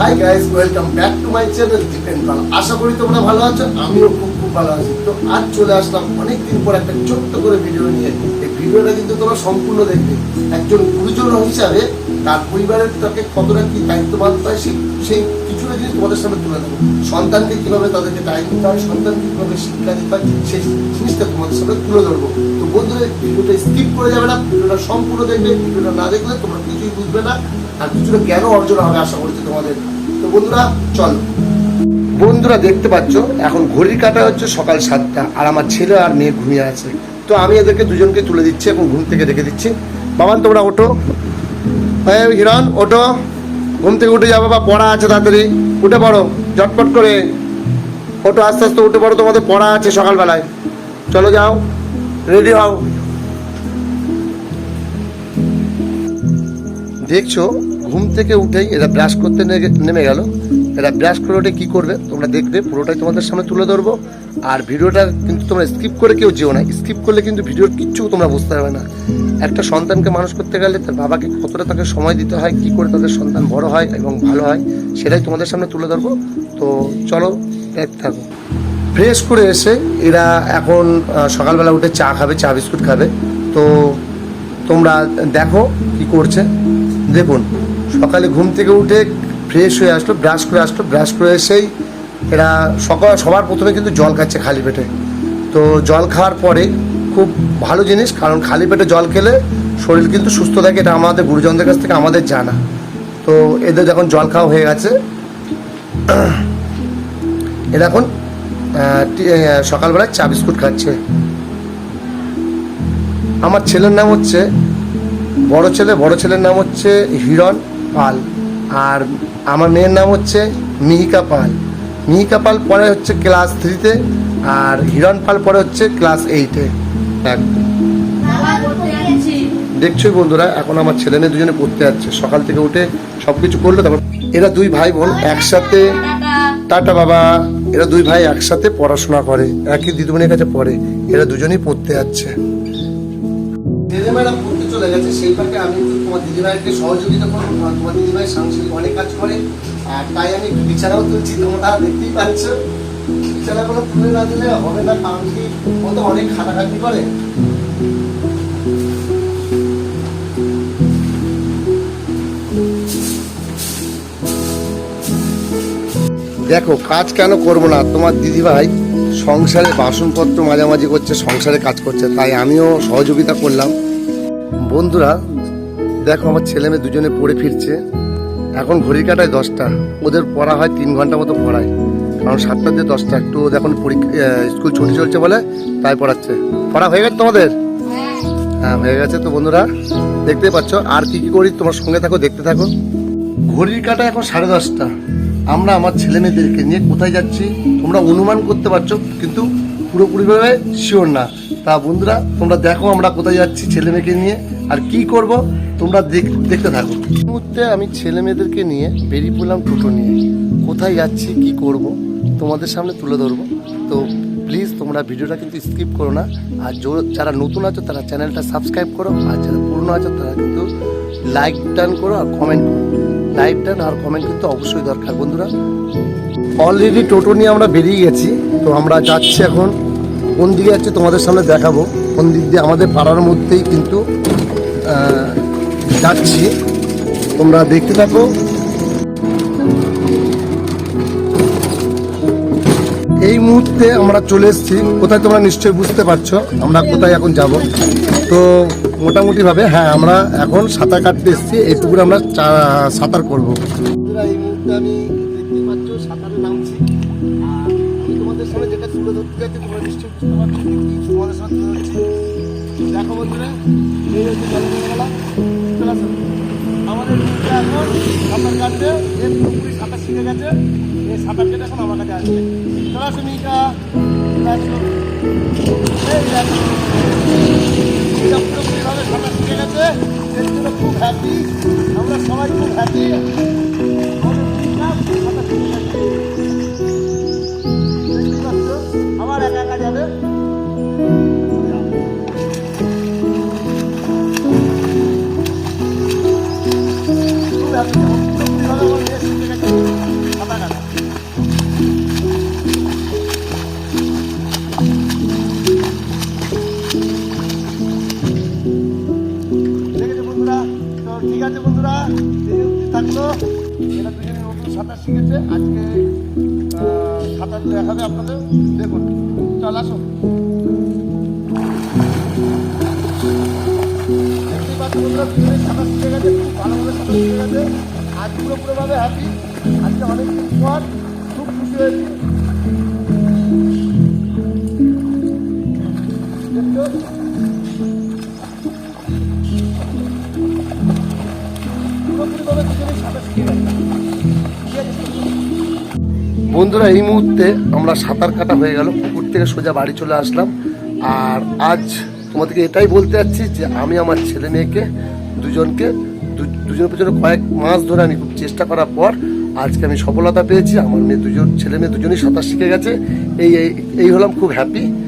Hi guys welcome back to my channel Dipen Pal আশা করি তোমরা ভালো আছো, আমিও খুব খুব ভালো আছি। তো আজ চলে আসলাম অনেক দিন পর একটা ছোট্ট করে ভিডিও নিয়ে। এই ভিডিওটা কিন্তু তোমরা সম্পূর্ণ দেখবে। একজন গুরুজন হিসাবে তার পরিবারের তাকে কতটা কি দায়িত্ব মানতে হয় সেই সেই কিছুটা জিনিস তোমাদের সামনে তুলে দেবো সন্তানকে কীভাবে তাদেরকে টাইম দিতে হয়, সন্তানকে কীভাবে শিক্ষা দিতে হয়, সেই জিনিসটা তোমাদের সামনে তুলে ধরবো। তো বন্ধুরা ভিডিওটা স্কিপ করে যাবে না ভিডিওটা সম্পূর্ণ দেখবে ভিডিওটা না দেখলে তোমরা কিছুই বুঝবে না। আর কিছুটা জ্ঞানও অর্জন হবে আশা করছি তোমাদের। তো বন্ধুরা, চলো। বন্ধুরা, দেখতে পাচ্ছ, এখন ঘড়ির কাটা হচ্ছে সকাল সাতটা, আর আমার ছেলে আর মেয়ে ঘুমিয়ে আছে। তো আমি এদেরকে দুজনকে তুলে দিচ্ছি এবং ঘুম থেকে রেখে দিচ্ছি। বাবান তোমরা ওঠো। হ্যাঁ হিরণ, ওঠো। ঘুম থেকে উঠে যাব বা পড়া আছে তাড়াতাড়ি। উঠে পড়ো, ঝটপট করে। ওঠো, আস্তে আস্তে উঠে পড়ো, তোমাদের পড়া আছে সকালবেলায়। চলো যাও, রেডি হও। দেখছ, ঘুম থেকে উঠেই এরা ব্রাশ করতে নেমে গেল। এরা ব্রাশ করে ওঠে, কী করবে? তোমরা দেখবে, পুরোটাই তোমাদের সামনে তুলে ধরবো। আর ভিডিওটা কিন্তু তোমরা স্কিপ করে কেউ যেও না। স্কিপ করলে কিন্তু ভিডিওর কিচ্ছু তোমরা বুঝতে পারবে না। একটা সন্তানকে মানুষ করতে গেলে তার বাবাকে কতটা তাকে সময় দিতে হয়, কী করে তাদের সন্তান বড় হয় এবং ভালো হয়, সেটাই তোমাদের সামনে তুলে ধরবো। তো চলো দেখতে থাকো। ফ্রেশ করে এসে এরা এখন সকালবেলা উঠে চা খাবে, চা বিস্কুট খাবে। তো তোমরা দেখো কি করছে। দেখুন, সকালে ঘুম থেকে উঠে ফ্রেশ হয়ে আসলো ব্রাশ করে আসলো ব্রাশ করে এসেই এরা সকাল, সবার প্রথমে কিন্তু জল খাচ্ছে খালি পেটে। তো জল খাওয়ার পরে খুব ভালো জিনিস, কারণ খালি পেটে জল খেলে শরীর কিন্তু সুস্থ থাকে, এটা আমাদের গুরুজনদের কাছ থেকে আমাদের জানা। তো এদের যখন জল খাওয়া হয়ে গেছে, এরা এখন সকালবেলায় চা বিস্কুট খাচ্ছে। আমার ছেলের নাম হচ্ছে বড় ছেলে, বড় ছেলের নাম হচ্ছে হিরণ পাল। আর আমার মেয়ের নাম হচ্ছে মিহিকা পাল। মিহিকা পাল পরে হচ্ছে ক্লাস থ্রিতে, আর হিরণ পাল পরে হচ্ছে ক্লাস এইটে। দেখছোই বন্ধুরা, এখন আমার ছেলে মেয়ে দুজনে পড়তে যাচ্ছে। সকাল থেকে উঠে সব কিছু করল, তারপর এরা দুই ভাই বোন একসাথে। টাটা, বাবা। এরা দুই ভাই একসাথে পড়াশোনা করে। একই দিদিমণির কাছে পড়ে। এরা দুজনেই পড়তে যাচ্ছে। চলে গেছে। সেই ফাঁকে আমি তোমার দিদিভাইকে সহযোগিতা করব। তোমার দিদিভাই সাংসারিক অনেক কাজ করে। আর তাই আমি বিছানাও তুলছি। তোমরা দেখতেই পাচ্ছ। বিছানাগুলো তুলে না দিলে হবে না, কারণ কি ও তো অনেক খাটাখাটি করে। দেখো, কাজ কেন করব না? তোমার দিদিভাই সংসারে বাসনপত্র মাঝামাঝি করছে, সংসারে কাজ করছে। তাই আমিও সহযোগিতা করলাম। বন্ধুরা, দেখো আমার ছেলে মেয়ে দুজনে পড়ে ফিরছে। এখন ঘড়ির কাটায় দশটা। ওদের পড়া হয় তিন ঘণ্টা মতো পড়ায়। কারণ সাতটা দিয়ে দশটা। একটু ওদের এখন পরীক্ষা স্কুল ছুটি চলছে বলে তাই পড়াচ্ছে। পড়া হয়ে গেছে তোমাদের? হ্যাঁ হয়ে গেছে তো বন্ধুরা। দেখতে পাচ্ছ। আর কি কি করি তোমার সঙ্গে থাকো, দেখতে থাকো। ঘড়ির কাটা এখন সাড়ে দশটা। আমরা আমার ছেলে মেয়েদেরকে নিয়ে কোথায় যাচ্ছি, তোমরা অনুমান করতে পারছ, কিন্তু পুরোপুরিভাবে শিওর না। তা বন্ধুরা, তোমরা দেখো আমরা কোথায় যাচ্ছি ছেলে মেয়েকে নিয়ে, আর কি করব, তোমরা দেখ- দেখতে থাকো। মুহূর্তে আমি ছেলে মেয়েদেরকে নিয়ে বেরিয়ে পড়লাম টোটো নিয়ে। কোথায় যাচ্ছি, কি করব, তোমাদের সামনে তুলে ধরবো। তো প্লিজ তোমরা ভিডিওটা কিন্তু স্কিপ করো না। আর যারা নতুন আছো, তারা চ্যানেলটা সাবস্ক্রাইব করো। আর যারা পুরনো আছো, তারা কিন্তু লাইক ডান করো আর কমেন্ট করো। লাইক ডান আর কমেন্ট কিন্তু অবশ্যই দরকার বন্ধুরা। অলরেডি টোটো নিয়ে আমরা বেরিয়ে গেছি। তো আমরা যাচ্ছি এখন কোন দিকে যাচ্ছি তোমাদের সামনে দেখাবো। কোন দিক দিয়ে আমাদের পাড়ার মধ্যেই কিন্তু যাচ্ছি। তোমরা দেখতে থাকো। এই মুহূর্তে আমরা চলে এসেছি। কোথায় তোমরা নিশ্চয়ই বুঝতে পারছ, আমরা কোথায় এখন যাব। তো মোটামুটিভাবে হ্যাঁ আমরা এখন সাঁতার কাটতে এসেছি। এই পুকুরে আমরা সাঁতার করব। এই মুহূর্তে আমি দেখতেই পাচ্ছ সাঁতারে নামছি তুলে ধরতে যাচ্ছি তোমরা সামনে তুলে ধরছি দেখো বন্ধুরা, এই আমাদের এখন সাঁতার কাটবে এর পুকুরি সাঁতার শিখে গেছে। এই সাঁতার কেটে এখন আমার কাছে আসবে। চলে আসো মিকা চলে আসো। এই দেখো। মিকা পুরোপুরিভাবে সাঁতার শিখে গেছে। এর খুব হ্যাপি আমরা সবাই খুব হ্যাপি ঠিক আছে বন্ধুরা থাকল এরা দুজনে নতুন সাঁতার শিখেছে আজকে সাঁতার দেখাবে আপনাদের দেখুন চল আসুন বন্ধুরা সাঁতার বন্ধুরা, এই মুহূর্তে আমরা সাঁতার কাটা হয়ে গেল। পুকুর থেকে সোজা বাড়ি চলে আসলাম। আর আজ তোমাদেরকে এটাই বলতে যাচ্ছি যে আমি আমার ছেলে মেয়েকে দুজনকে দুজনের পেছনে কয়েক মাস ধরে আমি খুব চেষ্টা করার পর আজকে আমি সফলতা পেয়েছি। আমার মেয়ে দুজন, ছেলে মেয়ে দুজনই সাঁতার শিখে গেছে। এই- এই হলাম খুব হ্যাপি